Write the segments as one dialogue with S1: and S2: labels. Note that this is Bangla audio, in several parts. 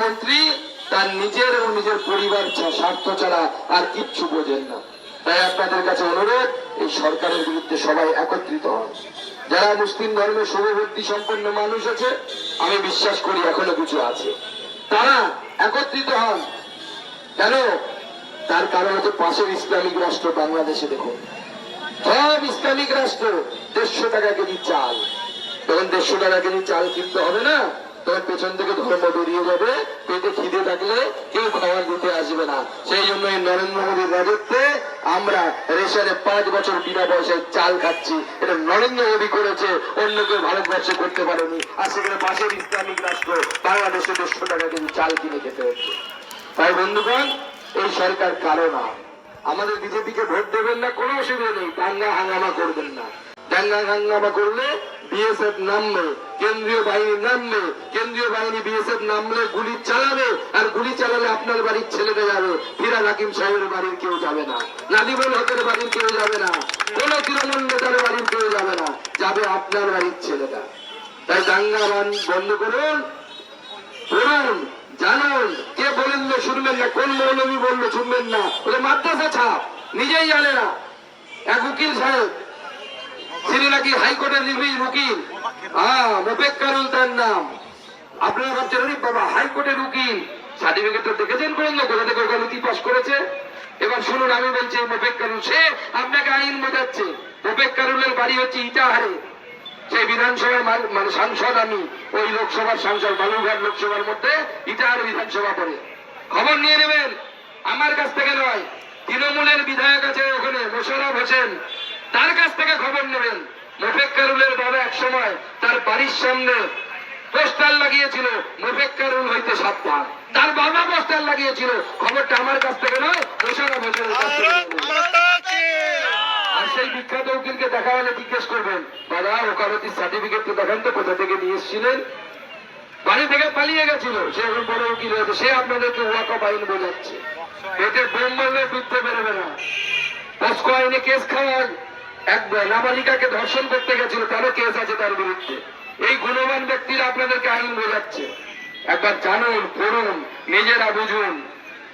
S1: মুখ্যমন্ত্রী তার নিজের এবং নিজের পরিবার স্বার্থ ছাড়া আর কিচ্ছু বোঝেন না। তাই আপনাদের কাছে অনুরোধ, এই সরকারের বিরুদ্ধে সবাই একত্রিত হন। যারা মুসলিম ধর্মের শুভবুদ্ধি সম্পন্ন মানুষ আছে, আমি বিশ্বাস করি এখনও কিছু আছে। তারা একত্রিত হন। কেন? তার কারণ হচ্ছে পাশের ইসলামিক রাষ্ট্র বাংলাদেশে দেখুন। সব ইসলামিক রাষ্ট্র দেড়শো টাকা কেজি চাল। তখন দেড়শো টাকা কেজি চাল কিনতে হবে না? তখন পেছন থেকে ধর্ম বেরিয়ে যাবে। পেটে খিদে থাকলে কেউ খাবার দিতে আসবে না। সেই জন্য এই নরেন্দ্র মোদীর রাজত্বে আমরা রেশনে পাঁচ বছর বিনা পয়সায় চাল খাচ্ছি। এটা নরেন্দ্র মোদী করেছে, অন্য কেউ ভারতবর্ষে করতে পারেনি। আর সেখানে পাশের ইসলামিক রাষ্ট্র বাংলাদেশে দেড়শো টাকা কেজি চাল কিনে খেতে হচ্ছে। তাই বন্ধুগণ, এই সরকার কারও না। আমাদের বিজেপিকে ভোট দেবেন না, কোনো অসুবিধা নেই। দাঙ্গা হাঙ্গামা করবেন না। দাঙ্গা হাঙ্গামা করলে বিএসএফ নামবে, কেন্দ্রীয় বাহিনী নামবে, কেন্দ্রীয় বাহিনী বিএসএফ নামলে গুলি চালাবে, আর গুলি চালালে আপনার বাড়ির ছেলেটা যাবে। ফিরা হাকিম সাহেবের বাড়ির কেউ যাবে না নাদিবুল হকের বাড়ির কেউ যাবে না, কোন তৃণমূল নেতার বাড়ির কেউ যাবে না, যাবে আপনার বাড়ির ছেলেটা। তাই দাঙ্গা বান- বন্ধ করুন, পড়ুন, জানুন, কে বলেন না শুনবেন না, কোন মৌলবী বলল শুনবেন না ওটা মাদ্রাসা ছাপ, নিজেই জানে না। এক উকিল সাহেব তিনি নাকি হাইকোর্টের নির্বাহী উকিল। হ্যাঁ মোপেক কারুল তার নাম। আপনারা ভাবছেন, আরে বাবা, হাইকোর্টের উকিল। সার্টিফিকেট তো দেখেছেন কোন কোথা থেকে ওকালতি পাস করেছে। এবার শুনুন, আমি বলছি মোপেক কারুল, সে আপনাকে আইন বোঝাচ্ছে। মোপেক কারুলের বাড়ি হচ্ছে ইটাহারে। সেই বিধানসভার মানে সাংসদ আমি। ওই লোকসভার সাংসদ, বালুরঘাট লোকসভার মধ্যে ইটাহার বিধানসভা পড়ে। খবর নিয়ে নেবেন? আমার কাছ থেকে নয়। তৃণমূলের বিধায়ক আছে ওখানে মোশারফ হোসেন। তার কাছ থেকে খবর নেবেন মোফেক কারুলের বাবা এক সময় তার বাড়ির সামনে পোস্টার লাগিয়েছিল মোফেকারুল হইতে সাবধান তার বাবা পোস্টার লাগিয়েছিল খবরটা আমার কাছ থেকে নয় মোশারফ হোসেনের কাছ থেকে। আর সেই বিখ্যাত উকিলকে দেখা হলে জিজ্ঞেস করবেন ওকালতির সার্টিফিকেট তো দেখান তো কোথা থেকে নিয়ে এসেছিলেন? বাড়ি থেকে পালিয়ে গেছিল সে এখন বড় উকিল হয়েছে সে আপনাদেরকে ওয়াকফ আইন বোঝাচ্ছে। পেটে বোম মারলে বেরোবে না। আইনে কেস খাওয়ার এক নাবালিকাকে ধর্ষণ করতে গেছিল, তারও কেস আছে তার বিরুদ্ধে। এই গুণবান ব্যক্তিরা আপনাদেরকে আইন বোঝাচ্ছে। একবার জানুন, পড়ুন, নিজেরা বুঝুন,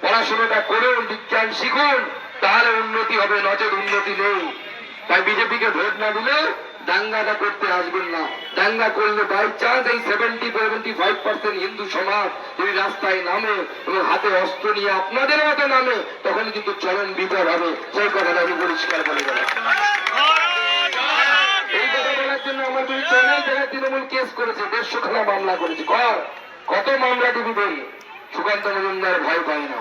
S1: পড়াশোনাটা করুন, বিজ্ঞান শিখুন, তাহলে উন্নতি হবে নজর উন্নতি নেই। তাই বিজেপিকে ভোট না দিলে দাঙ্গাটা করতে আসবেন না। দাঙ্গা করলে বাই চান্স এই seventy seventy five percent Hindu সমাজ যদি রাস্তায় নামে এবং হাতে অস্ত্র নিয়ে আপনাদের মতো নামে তখন কিন্তু চরম বিপদ হবে। সেই কথাটা আমি পরিষ্কার বলে গেলাম এই কথা বলার জন্য আমার বিরুদ্ধে অনেক জায়গায় তৃণমূল কেস করেছে, দেড়শো খানা মামলা করেছে। কর, কত মামলা দিবি সুকান্ত মজুমদার ভয় পাই না।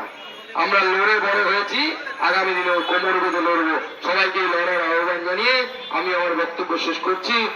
S1: আমরা লড়ে বড় হয়েছি, আগামী দিনে কোমর বেঁধে লড়বো। সবাইকে লড়ার আহ্বান জানিয়ে আমি আমার বক্তব্য শেষ করছি।